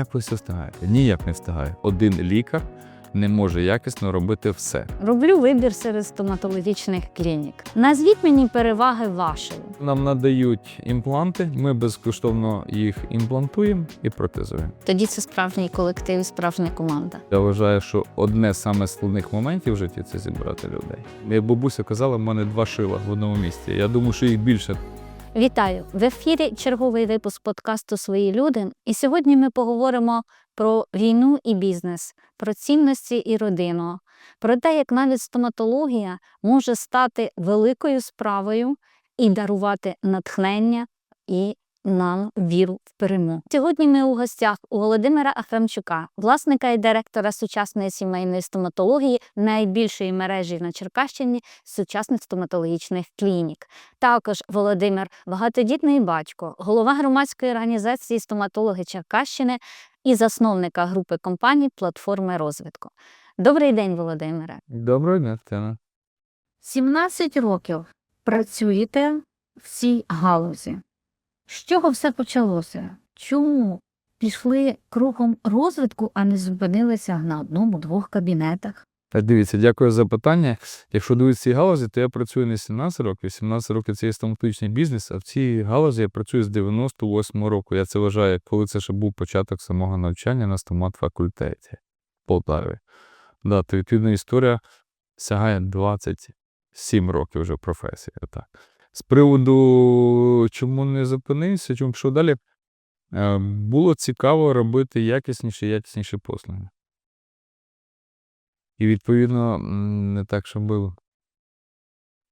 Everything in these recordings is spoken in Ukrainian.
Як ви все? Ніяк не встигаю. Один лікар не може якісно робити все. Роблю вибір серед стоматологічних клінік. Назвіть мені переваги вашої. Нам надають імпланти, ми безкоштовно їх імплантуємо і протезуємо. Тоді це справжній колектив, справжня команда. Я вважаю, що одне з саме складних моментів в житті це зібрати людей. Як бабуся казала, в мене два шила в одному місці. Я думаю, що їх більше. Вітаю в ефірі. Черговий випуск подкасту Свої люди. І сьогодні ми поговоримо про війну і бізнес, про цінності і родину, про те, як навіть стоматологія може стати великою справою і дарувати натхнення і нам віру в перемогу. Сьогодні ми у гостях у Володимира Ахрамчука, власника і директора сучасної сімейної стоматології найбільшої мережі на Черкащині сучасних стоматологічних клінік. Також Володимир багатодітний батько, голова громадської організації стоматологи Черкащини і засновника групи компаній Платформи розвитку. Добрий день, Володимире. Доброго дня, Тетяна. 17 років працюєте в цій галузі. З чого все почалося? Чому пішли кроком розвитку, а не зупинилися на одному-двох кабінетах? Та дивіться, дякую за питання. Якщо дивитися ці галузі, то я працюю не 17 років. 17 років це є стоматологічний бізнес, а в цій галузі я працюю з 98 року. Я це вважаю, коли це ще був початок самого навчання на стомат-факультеті в Полтаві. Да, то відповідна історія сягає 27 років вже професії. Так. З приводу, чому не зупинився, чому пішов далі, е, було цікаво робити якісніші, якісніші послуги. І, відповідно, не так, щоб був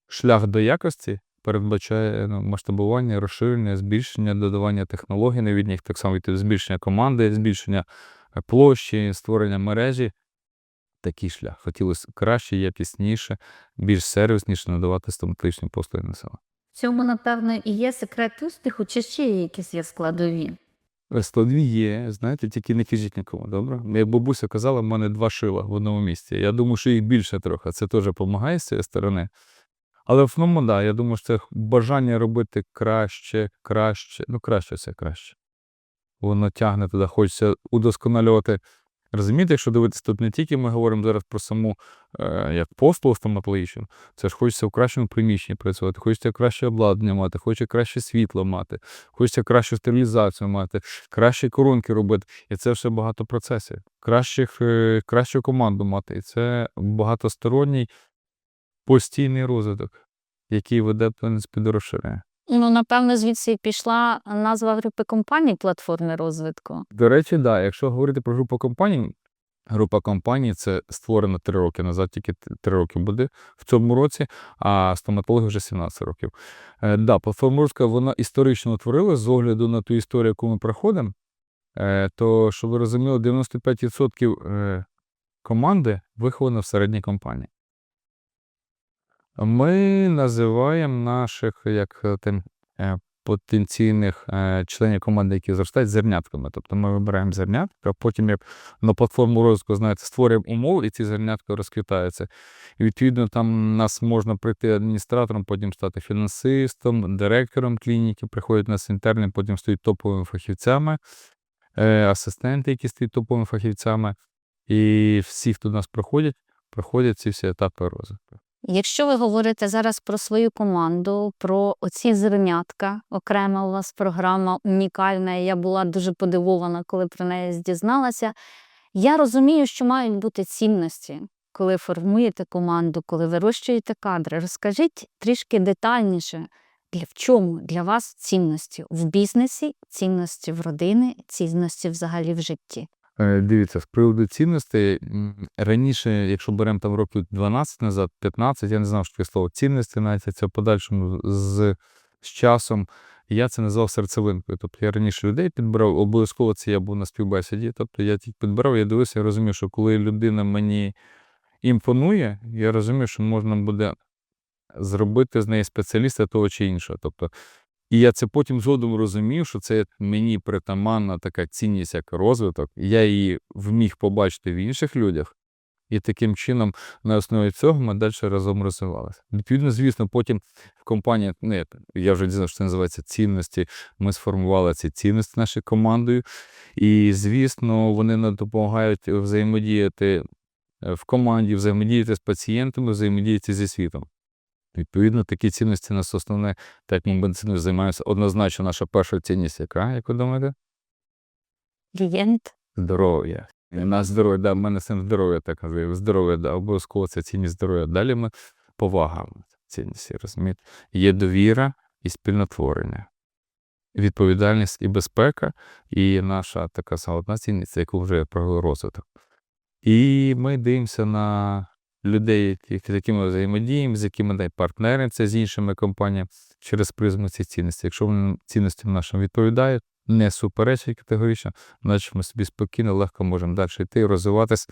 шлях до якості передбачає ну, масштабування, розширення, збільшення, додавання технологій новітніх, так само відповідно, збільшення команди, збільшення е, площі, створення мережі. Такий шлях. Хотілося краще, якісніше, більш сервісніше надавати стоматологічні послуги населенню. Цьому, напевно, і є секрет успіху, чи ще є якісь є складові? Е, Складові є, знаєте, тільки не кажіть нікому, добре? Як бабуся казала, в мене два шила в одному місці. Я думаю, що їх більше трохи. Це теж допомагає з цієї сторони. Але в основному, да, я думаю, що це бажання робити краще, краще, ну краще це краще. Воно тягне туди, хочеться удосконалювати. Розумієте, якщо дивитися, тут не тільки ми говоримо зараз про саму е, як послугу стоматологічну, це ж хочеться в кращому приміщенні працювати, хочеться краще обладнання мати, хочеться краще світло мати, хочеться кращу стерилізацію мати, кращі коронки робити. І це все багато процесів. Кращих, е, кращу команду мати. І це багатосторонній постійний розвиток, який веде в принципі, до розширення. Ну, напевно, звідси пішла назва групи компаній Платформи розвитку. До речі, да, якщо говорити про групу компаній, група компаній це створена 3 роки назад, тільки 3 роки буде в цьому році, а стоматологи вже 17 років. Е, да, платформа Руська, вона історично утворилась з огляду на ту історію, яку ми проходимо. Е, то, щоб ви розуміли, 95% е, команди виховано в середній компанії. Ми називаємо наших як е, тим, е, потенційних е, членів команди, які зростають, зернятками. Тобто ми вибираємо зернятка, потім як на платформу розвитку, знаєте, створюємо умови, і ці зернятка розквітаються. І відповідно там нас можна прийти адміністратором, потім стати фінансистом, директором клініки, приходять нас інтерни, потім стають топовими фахівцями, асистенти, які стають топовими фахівцями. І всі, хто до нас проходять, проходять ці всі етапи розвитку. Якщо ви говорите зараз про свою команду, про оці зернятка, окрема у вас програма унікальна, і я була дуже подивована, коли про неї дізналася. Я розумію, що мають бути цінності, коли формуєте команду, коли вирощуєте кадри. Розкажіть трішки детальніше, для в чому для вас цінності в бізнесі, цінності в родини, цінності взагалі в житті. Е, Дивіться, з приводу цінностей, раніше, якщо беремо там років 12 назад, 15, я не знав, що таке слово цінності, навіть це в подальшому з, з часом. Я це назвав серцевинкою. Тобто я раніше людей підбирав, обов'язково це я був на співбесіді. Тобто я тільки підбирав, я дивився, я розумів, що коли людина мені імпонує, я розумію, що можна буде зробити з неї спеціаліста того чи іншого. Тобто, і я це потім згодом розумів, що це мені притаманна така цінність, як розвиток. Я її вміг побачити в інших людях. І таким чином, на основі цього ми далі разом розвивалися. Відповідно, звісно, потім в компанії, ну, як, я вже дізнав, що це називається цінності. Ми сформували ці цінності нашою командою. І, звісно, вони нам допомагають взаємодіяти е, в команді, взаємодіяти з пацієнтами, взаємодіяти зі світом. Відповідно, такі цінності нас основне, так як ми медициною займаємося, однозначно наша перша цінність, яка, як ви думаєте? Клієнт. Здоров'я. У нас здоров'я, да, в мене син здоров'я так називає. Здоров'я, да, обов'язково це цінність здоров'я. Далі ми повага, цінність, розумієте. Є довіра і спільнотворення. Відповідальність і безпека, і наша така сама цінність, це яку вже про розвиток. І ми дивимося на людей, з якими взаємодіємо, з якими дай партнеримося з іншими компаніями через призму цих цінностей. Якщо вони цінностям нашим відповідають, не суперечать категорично, значить ми собі спокійно, легко можемо далі йти, розвиватись.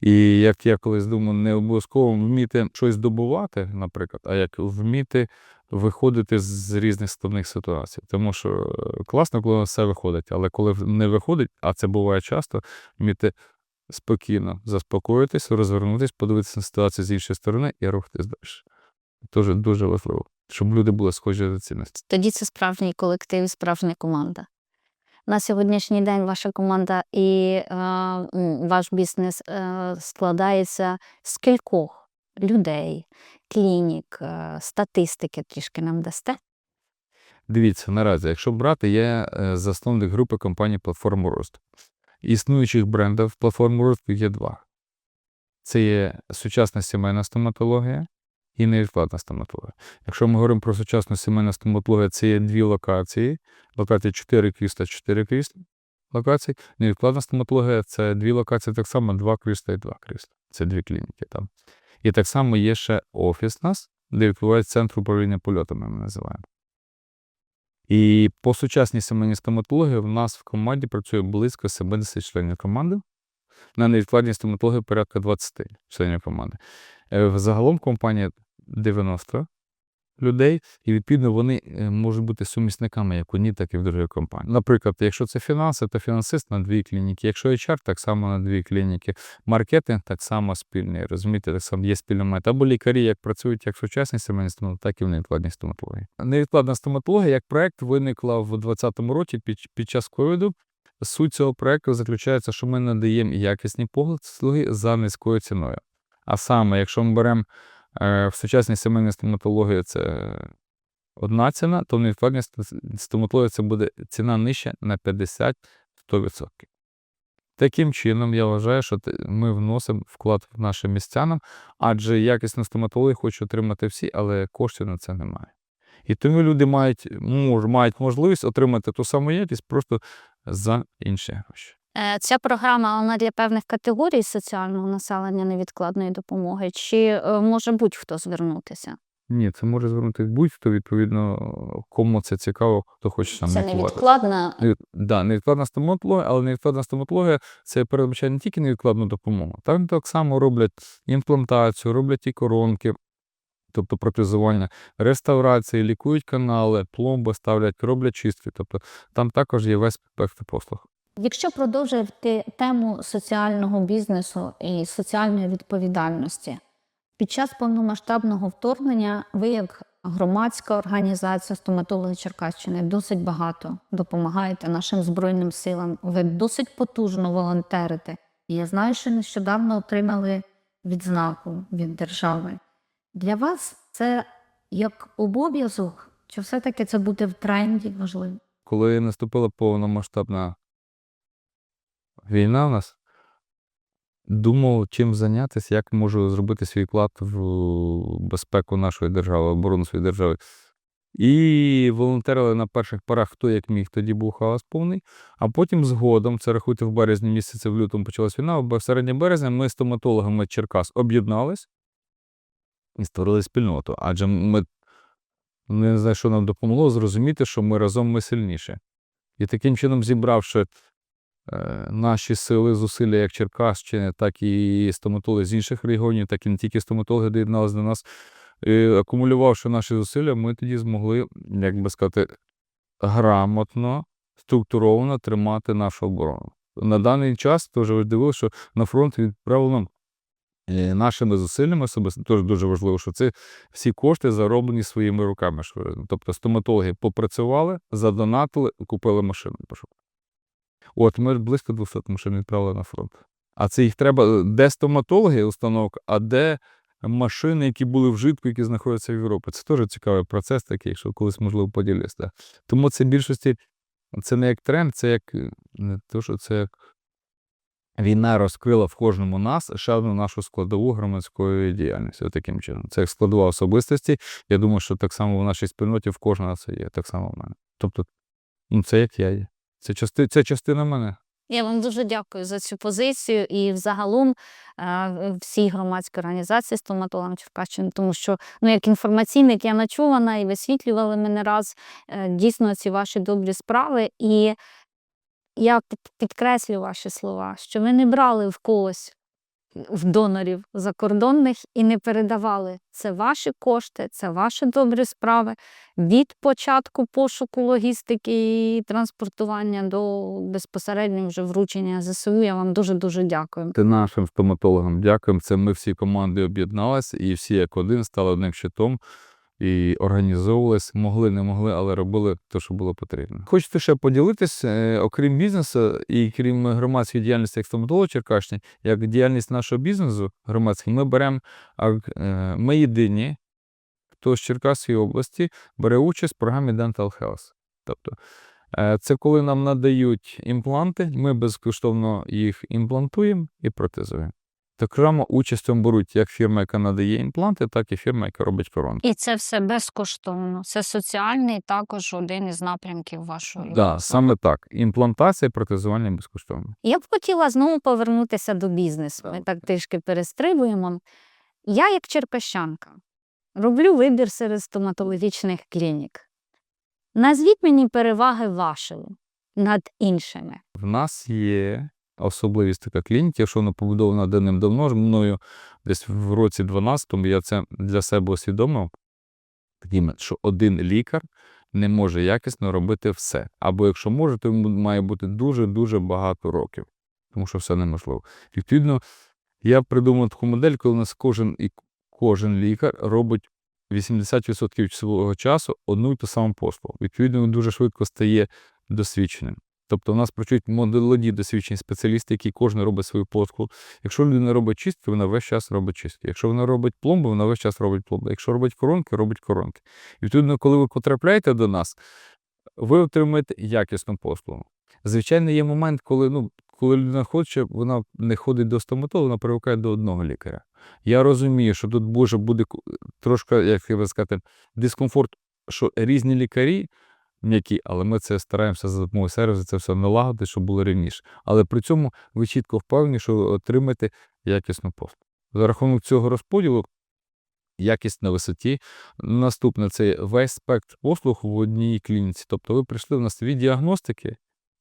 І як я колись думав, не обов'язково вміти щось добувати, наприклад, а як вміти виходити з різних складних ситуацій. Тому що е, класно, коли все виходить, але коли не виходить, а це буває часто, вміти спокійно заспокоїтись, розвернутись, подивитися на ситуацію з іншої сторони і рухатись далі. Дуже дуже важливо, щоб люди були схожі за цінності. Тоді це справжній колектив, справжня команда. На сьогоднішній день ваша команда і е, ваш бізнес е, складається з кількох людей, клінік, е, статистики трішки нам дасте. Дивіться, наразі, якщо брати, є е, засновник групи компанії Платформа Росту. Існуючих брендів платформи росту є два: це є сучасна сімейна стоматологія і невідкладна стоматологія. Якщо ми говоримо про сучасну сімейну стоматологію, це є дві локації: локації 4 крісла, 4 крісла локацій. Невідкладна стоматологія це дві локації, так само два крісла і два крісла. Це дві клініки там. І так само є ще офіс нас, де відбувається центр управління польотами, ми називаємо. І по сучасній сімейній стоматології в нас в команді працює близько 70 членів команди. На невідкладній стоматології порядка 20 членів команди. Взагалом Загалом компанія 90 людей, і відповідно вони е, можуть бути сумісниками як в одній, так і в другій компанії. Наприклад, якщо це фінанси, то фінансист на дві клініки. Якщо HR, так само на дві клініки. Маркетинг так само спільний. Розумієте, так само є спільна мета. Або лікарі як працюють як в сучасній стоматології, так і в невідкладній стоматології. Невідкладна стоматологія як проект виникла в 2020 році під, під час ковіду. Суть цього проекту заключається, що ми надаємо якісні послуги за низькою ціною. А саме, якщо ми беремо в сучасній сімейній стоматології це одна ціна, то в невідкладній стоматології це буде ціна нижча на 50-100%. Таким чином, я вважаю, що ми вносимо вклад в нашим містянам, адже якісну стоматологію хочуть отримати всі, але коштів на це немає. І тому люди мають, мають можливість отримати ту саму якість просто за інші гроші. Е, Ця програма вона для певних категорій соціального населення невідкладної допомоги, чи е, може будь-хто звернутися? Ні, це може звернути будь-хто, відповідно, кому це цікаво, хто хоче сам Це невідкладна Невід- Да, невідкладна стоматологія, але невідкладна стоматологія це передбачає не тільки невідкладну допомогу. Там так само роблять імплантацію, роблять і коронки, тобто протезування, реставрації, лікують канали, пломби ставлять, роблять чистки. Тобто там також є весь спектр послуг. Якщо продовжувати тему соціального бізнесу і соціальної відповідальності, під час повномасштабного вторгнення ви, як громадська організація стоматологи Черкащини, досить багато допомагаєте нашим збройним силам. Ви досить потужно волонтерите. Я знаю, що нещодавно отримали відзнаку від держави. Для вас це як обов'язок, чи все-таки це буде в тренді важливо? Коли наступила повномасштабна війна в нас, думав, чим зайнятися, як можу зробити свій вклад в безпеку нашої держави, оборону своєї держави. І волонтерили на перших порах, хто як міг, тоді був хаос повний. А потім згодом, це рахуйте в березні місяці, в лютому почалась війна, в середні березня ми з стоматологами Черкас об'єднались і створили спільноту. Адже ми не знаю, що нам допомогло зрозуміти, що ми разом ми сильніші. І таким чином, зібравши наші сили, зусилля як Черкащини, так і стоматологи з інших регіонів, так і не тільки стоматологи доєдналися до нас, і, акумулювавши наші зусилля, ми тоді змогли, як би сказати, грамотно, структуровано тримати нашу оборону. На даний час теж ви дивилися, що на фронт відправлено е, нашими зусиллями теж дуже важливо, що це всі кошти зароблені своїми руками. Тобто стоматологи попрацювали, задонатили, купили машину. От ми близько 200 машин відправили на фронт. А це їх треба де стоматологи, установка, а де машини, які були вжитку, які знаходяться в Європі. Це теж цікавий процес такий, що колись можливо поділюсь. Да. Тому це в більшості це не як тренд, це як е, не то, що це як війна розкрила в кожному нас ще одну нашу складову громадської діяльності. Таким чином. Це як складова особистості. Я думаю, що так само в нашій спільноті в кожного це є, так само в мене. Тобто, ну це як я є. Це, части, це частина мене. Я вам дуже дякую за цю позицію і взагалом всій громадській організації стоматологам Черкащини, тому що ну, як інформаційник я начувана і висвітлювали мене раз е, дійсно ці ваші добрі справи. І я підкреслю ваші слова, що ви не брали в когось в донорів закордонних і не передавали. Це ваші кошти, це ваші добрі справи від початку пошуку логістики і транспортування до безпосередньо вже вручення ЗСУ. Я вам дуже дуже дякую. Ти нашим стоматологам дякуємо. Це ми всі команди об'єдналися і всі як один стали одним щитом і організовувались, могли, не могли, але робили те, що було потрібно. Хочете ще поділитись, е, окрім бізнесу і крім громадської діяльності як стоматолога Черкащини, як діяльність нашого бізнесу громадський, ми беремо, е, ми єдині, хто з Черкаської області бере участь в програмі Dental Health. Тобто е, це коли нам надають імпланти, ми безкоштовно їх імплантуємо і протезуємо. Так само участь беруть як фірма, яка надає імпланти, так і фірма, яка робить коронки. І це все безкоштовно. Це соціальний також один із напрямків вашої. Да, саме так. Імплантація і протезування безкоштовно. Я б хотіла знову повернутися до бізнесу. Ми так трішки перестрибуємо. Я, як черкащанка, роблю вибір серед стоматологічних клінік. Назвіть мені переваги вашої над іншими. В нас є особливість така клініки, що вона побудована давним-давно ж мною десь в році 12-му я це для себе усвідомив, що один лікар не може якісно робити все. Або якщо може, то йому має бути дуже-дуже багато років, тому що все неможливо. Відповідно, я придумав таку модель, коли у нас кожен і кожен лікар робить 80% свого часу одну і ту саму послугу. Відповідно, він дуже швидко стає досвідченим. Тобто у нас працюють молоді досвідчені спеціалісти, які кожен робить свою послугу. Якщо людина робить чистки, вона весь час робить чистки. Якщо вона робить пломби, вона весь час робить пломби. Якщо робить коронки, робить коронки. І відповідно, коли ви потрапляєте до нас, ви отримуєте якісну послугу. Звичайно, є момент, коли, ну, коли людина хоче, вона не ходить до стоматолога, вона привикає до одного лікаря. Я розумію, що тут може буде трошки, як би сказати, дискомфорт, що різні лікарі м'які, але ми це стараємося за допомогою сервісу це все налагодити, щоб було рівніше. Але при цьому ви чітко впевнені, що отримаєте якісну послугу. За рахунок цього розподілу, якість на висоті. Наступне це весь спектр послуг в одній клініці. Тобто ви прийшли в нас від діагностики,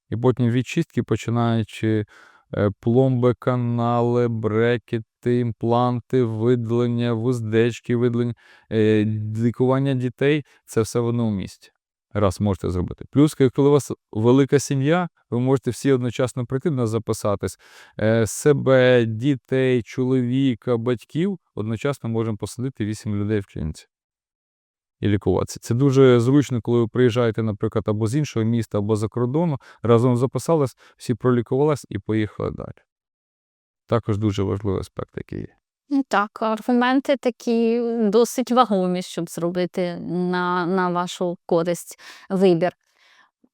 і потім від чистки, починаючи е, пломби, канали, брекети, імпланти, видалення, вуздечки, видалення, е, лікування дітей це все в одному місці. Раз можете зробити. Плюс, коли у вас велика сім'я, ви можете всі одночасно прийти до записатись. Е, себе, дітей, чоловіка, батьків одночасно можемо посадити 8 людей в клініці і лікуватися. Це дуже зручно, коли ви приїжджаєте, наприклад, або з іншого міста, або за кордону, разом записались, всі пролікувались і поїхали далі. Також дуже важливий аспект, який є. Так, аргументи такі досить вагомі, щоб зробити на, на вашу користь вибір.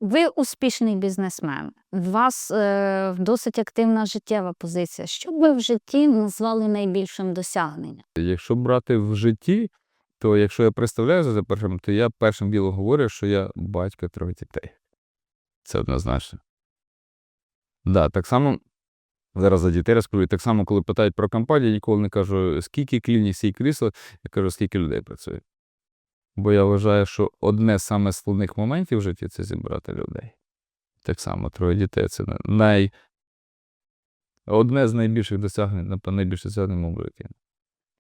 Ви успішний бізнесмен, у вас е, досить активна життєва позиція. Що б ви в житті назвали найбільшим досягненням? Якщо брати в житті, то якщо я представляю за першим, то я першим ділом говорю, що я батько трьох дітей. Це однозначно. Да, так само, зараз за дітей розкажу, так само, коли питають про компанію, я ніколи не кажу, скільки клінік, скільки крісел, я кажу, скільки людей працює. Бо я вважаю, що одне з самих складних моментів в житті це зібрати людей. Так само, троє дітей це най... одне з найбільших досягнень, напевно, найбільше досягнень моєму житті.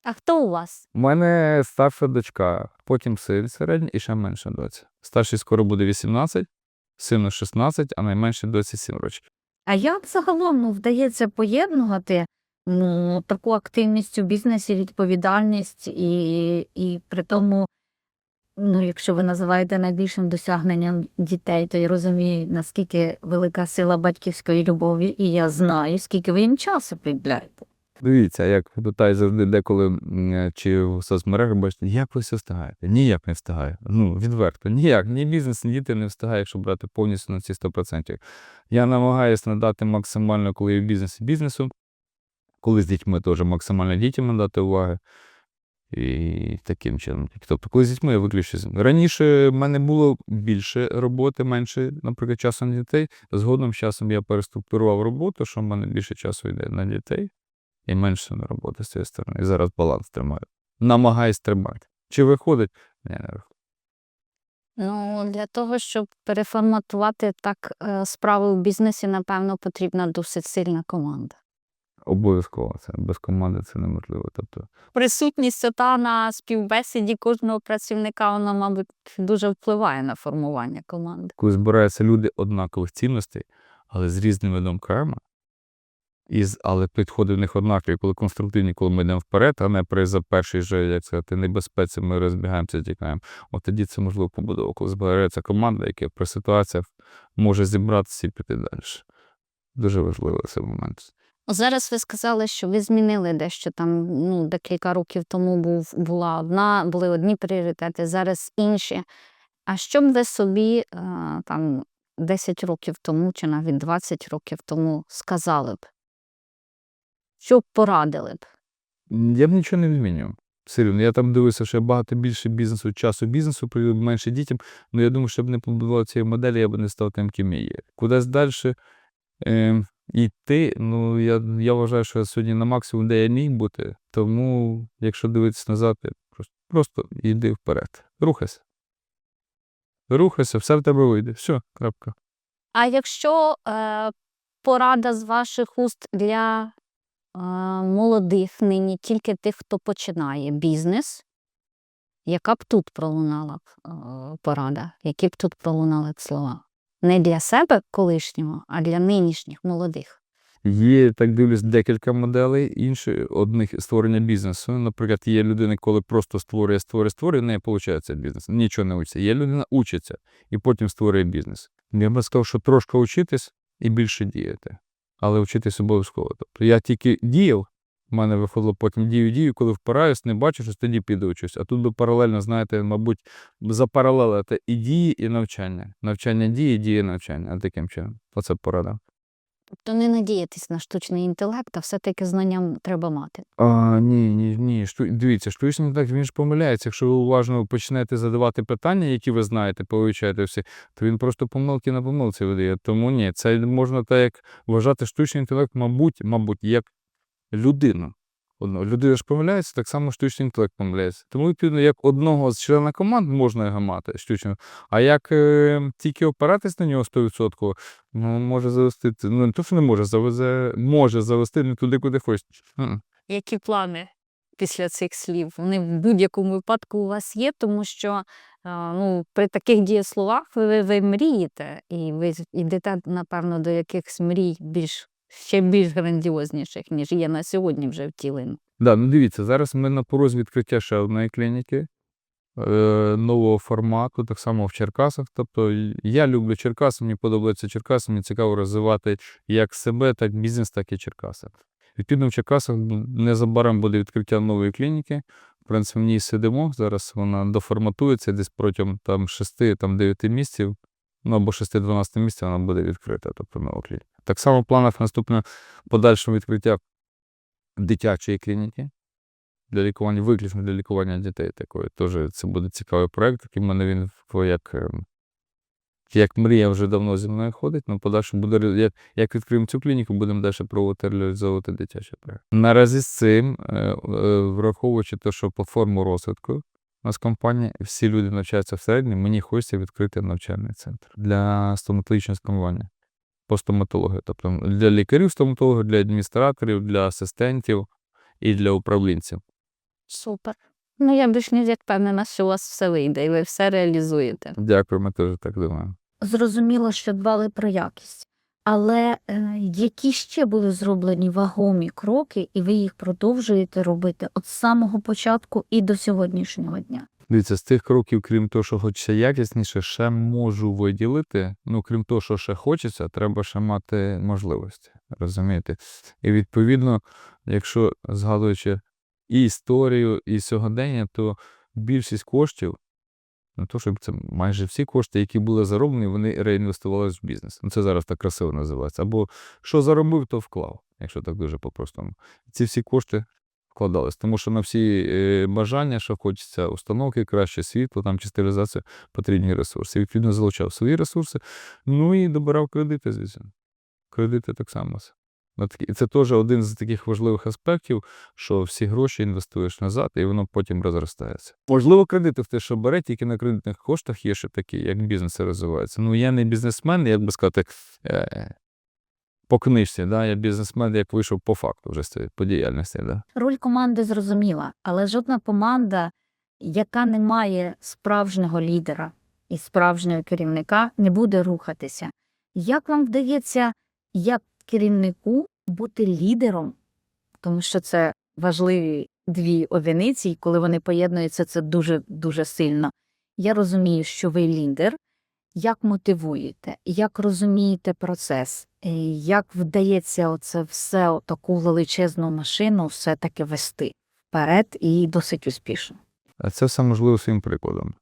А хто у вас? У мене старша дочка, потім син середній і ще менша доця. Старший скоро буде 18, сину 16, а найменшій доці 7 років. А як загалом ну, вдається поєднувати ну, таку активність у бізнесі, відповідальність, і, і при тому, ну, якщо ви називаєте найбільшим досягненням дітей, то я розумію, наскільки велика сила батьківської любові, і я знаю, скільки ви їм часу приділяєте. Дивіться, як питають завжди деколи е, чи в соцмережах бачите, як ви все встигаєте? Ніяк не встигаю. Ну, відверто, ніяк. Ні бізнес, ні діти не встигає, якщо брати повністю на ці 100%. Я намагаюся надати максимально, коли я в бізнесі бізнесу, коли з дітьми теж максимально дітям надати уваги. І таким чином. Тобто, коли з дітьми я виключився. Раніше в мене було більше роботи, менше, наприклад, часу на дітей. Згодом з часом я переструктурував роботу, що в мене більше часу йде на дітей і менше на роботи з цієї сторони. І зараз баланс тримаю. Намагаюсь тримати. Чи виходить? Ні, не виходить. Ну, для того, щоб переформатувати так е, справи в бізнесі, напевно, потрібна досить сильна команда. Обов'язково це без команди це неможливо. Тобто, Присутність ота на співбесіді кожного працівника, вона, мабуть, дуже впливає на формування команди. коли збираються люди однакових цінностей, але з різними думками, і з, але підходи в них однакові, коли конструктивні, коли ми йдемо вперед, а не при за перший же, як сказати, небезпеці, ми розбігаємося, тікаємо. От тоді це можливо побудова, коли збирається команда, яка при ситуаціях може зібратися і піти далі. Дуже важливий цей момент. Зараз ви сказали, що ви змінили дещо там. Ну, декілька років тому був була одна, були одні пріоритети, зараз інші. А що б ви собі е, там 10 років тому чи навіть 20 років тому сказали б? Що б порадили б? Я б нічого не змінював. Серйозно, я там дивився, що багато більше бізнесу, часу бізнесу, приділив менше дітям. Ну я думаю, щоб не побудував цієї моделі, я б не став тим, ким я є. Кудись далі е, йти, ну я, я вважаю, що я сьогодні на максимум, де я міг бути. Тому, якщо дивитися назад, просто, просто йди вперед. Рухайся. Рухайся, все в тебе вийде. Все, крапка. А якщо е, порада з ваших уст для молодих нині, тільки тих, хто починає бізнес, яка б тут пролунала порада? Які б тут пролунали слова? Не для себе колишнього, а для нинішніх молодих. Є, так дивлюсь, декілька моделей. Інші одних створення бізнесу. Наприклад, є людина, коли просто створює, створює, створює, не виходить бізнес. Нічого не учиться. Є людина, учиться і потім створює бізнес. Я би сказав, що трошки вчитись і більше діяти. Але вчитись обов'язково. Тобто я тільки діяв, в мене виходило потім дію, дію, коли впираюсь, не бачу, що тоді піду вчусь. А тут би паралельно, знаєте, мабуть, запаралелити і дії, і навчання. Навчання дії, дії, навчання. А таким чином. Оце порада. Тобто не надіятись на штучний інтелект, а все-таки знанням треба мати. А, ні, ні, ні. Шту... Дивіться, штучний інтелект, він ж помиляється. Якщо ви уважно почнете задавати питання, які ви знаєте, повичаєте всі, то він просто помилки на помилці видає. Тому ні, це можна так як вважати штучний інтелект, мабуть, мабуть, як людину. Одно. Людина ж помиляється, так само штучний інтелект помиляється. Тому, відповідно, як одного з члена команд можна його мати штучно, а як е, тільки опиратись на нього 100%, ну, може завести, ну не то, що не може, завезе, може завести не туди, куди хоче. Які плани після цих слів? Вони в будь-якому випадку у вас є, тому що е, ну, при таких дієсловах ви, ви мрієте, і ви йдете, напевно, до якихось мрій більш ще більш грандіозніших, ніж є на сьогодні вже втілені. Да, ну дивіться, зараз ми на порозі відкриття ще одної клініки е, нового формату, так само в Черкасах. Тобто я люблю Черкаси, мені подобається Черкаси, мені цікаво розвивати як себе, так бізнес, так і Черкаси. Відповідно, в Черкасах незабаром буде відкриття нової клініки. В принципі, в ній сидимо. Зараз вона доформатується десь протягом там 6-9 місяців, ну або 6-12 місяців вона буде відкрита, тобто нова клініка. Так само в планах наступне подальшого відкриття дитячої клініки для лікування, виключно для лікування дітей такої. Теж це буде цікавий проєкт, який в мене він як, ем, як мрія вже давно зі мною ходить. Ну, подальше буде як, як відкриємо цю клініку, будемо далі пробувати реалізовувати дитячий проєкт. Наразі з цим, е, е, враховуючи те, що платформу розвитку. У нас компанія, всі люди навчаються всередині, мені хочеться відкрити навчальний центр для стоматологічного сканування по стоматології. Тобто для лікарів стоматологів, для адміністраторів, для асистентів і для управлінців. Супер. Ну, я більш ніж як впевнена, що у вас все вийде, і ви все реалізуєте. Дякую, ми теж так думаємо. Зрозуміло, що дбали про якість. Але е, які ще були зроблені вагомі кроки, і ви їх продовжуєте робити з самого початку і до сьогоднішнього дня? Дивіться, з тих кроків, крім того, що хочеться якісніше, ще можу виділити. Ну, крім того, що ще хочеться, треба ще мати можливості. Розумієте? І відповідно, якщо згадуючи і історію, і сьогодення, то більшість коштів, не то, щоб це майже всі кошти, які були зароблені, вони реінвестувалися в бізнес. Ну, це зараз так красиво називається. Або що заробив, то вклав, якщо так дуже по-простому. Ці всі кошти вкладались. Тому що на всі е, бажання, що хочеться установки, краще світло, там чи стерилізація, потрібні ресурси. Відповідно, залучав свої ресурси, ну і добирав кредити, звісно. Кредити так само. І це теж один з таких важливих аспектів, що всі гроші інвестуєш назад, і воно потім розростається. Можливо, кредити в те, що бере, тільки на кредитних коштах є ще такі, як бізнеси розвиваються. Ну, я не бізнесмен, як би сказати, е, по книжці, да? я бізнесмен, як вийшов по факту вже з цієї по діяльності. Да? Роль команди зрозуміла, але жодна команда, яка не має справжнього лідера і справжнього керівника, не буде рухатися. Як вам вдається, як керівнику бути лідером, тому що це важливі дві одиниці, і коли вони поєднуються, це дуже дуже сильно. Я розумію, що ви лідер. Як мотивуєте, як розумієте процес, як вдається оце все, таку величезну машину, все-таки вести вперед і досить успішно. Це все можливо своїм прикладом.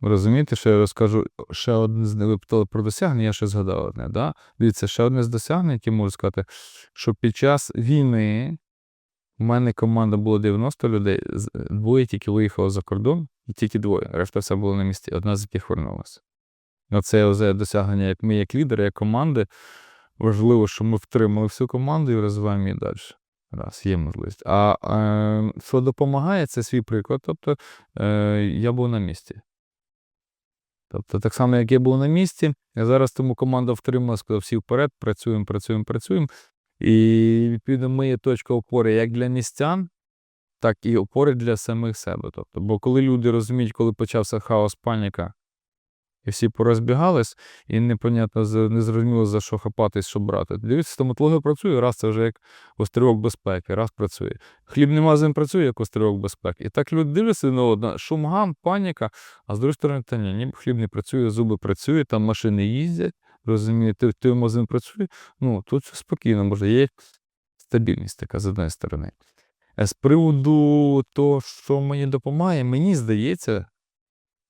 Розумієте, що я розкажу ще одне з питали про досягнення, я ще згадав одне. Да? Дивіться, ще одне з досягнень, яке можу сказати, що під час війни в мене команда було 90 людей, двоє тільки виїхало за кордон, і тільки двоє. Решта все було на місці, одна з яких вернулася. Вже досягнення, як ми, як лідери, як команди. Важливо, що ми втримали всю команду і розвиваємо її далі. Раз, є можливість. А е, що допомагає, це свій приклад. Тобто е, я був на місці. Тобто, так само, як я був на місці, я зараз тому команда втримала, сказав, всі вперед, працюємо, працюємо, працюємо. І відповідно, ми є точка опори як для містян, так і опори для самих себе. Тобто, бо коли люди розуміють, коли почався хаос, паніка, і всі порозбігались, і непонятно, не зрозуміло, за що хапатись, що брати. Дивіться, стоматологія працює, раз це вже як острівок безпеки, раз працює. Хлібний магазин працює як острівок безпеки. І так люди дивляться на одне, шум паніка, а з другої сторони, та ні, ніби хліб не працює, зуби працюють, там машини їздять, розумієте, той магазин працює. Ну, тут все спокійно, може, є стабільність така з одної сторони. З приводу того, що мені допомагає, мені здається,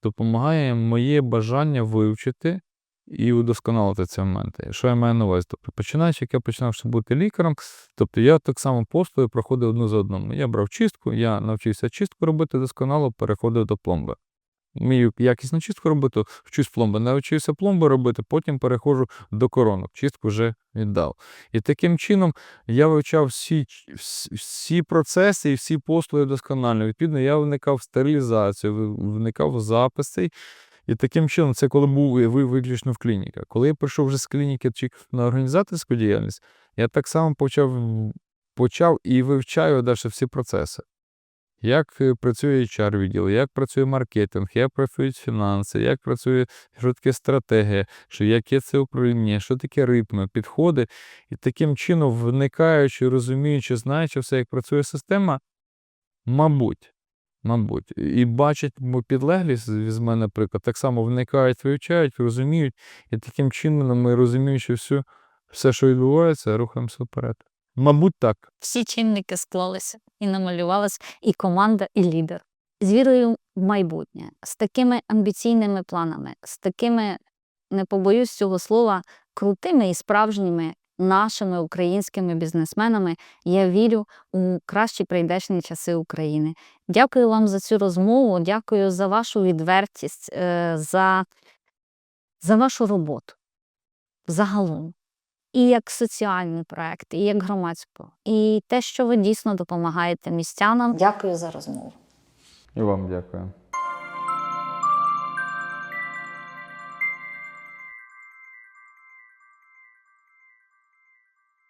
допомагає моє бажання вивчити і удосконалити ці моменти. Що я маю на увазі? Тобто, починаючи, як я починав бути лікарем, тобто я так само послуги проходив одну за одному. Я брав чистку, я навчився чистку робити досконало, переходив до пломби. Вмію якісну чистку робити, вчусь пломби, навчився пломби робити, потім переходжу до коронок. Чистку вже віддав. І таким чином я вивчав всі, всі процеси і всі послуги досконально. Відповідно, я вникав в стерилізацію, вникав в записи. І таким чином, це коли був ви ви виключно в клініках. Коли я прийшов вже з клініки чи на організаторську діяльність, я так само почав, почав і вивчаю далі всі процеси. Як е, працює HR відділ, як працює маркетинг, як працюють фінанси, як працює що таке стратегія, що яке це управління, що таке ритми, підходи. І таким чином, вникаючи, розуміючи, знаючи все, як працює система, мабуть, мабуть, і бачать підлеглі мене, наприклад, так само вникають, вивчають, розуміють, і таким чином ми розуміючи всю, все, що відбувається, рухаємося вперед. Мабуть, так. Всі чинники склалися і намалювалась і команда, і лідер. З вірою в майбутнє, з такими амбіційними планами, з такими, не побоюсь цього слова, крутими і справжніми нашими українськими бізнесменами. Я вірю у кращі прийдешні часи України. Дякую вам за цю розмову, дякую за вашу відвертість, е, за, за вашу роботу загалом. І як соціальний проект, і як громадського, і те, що ви дійсно допомагаєте містянам. Дякую за розмову. І вам дякую.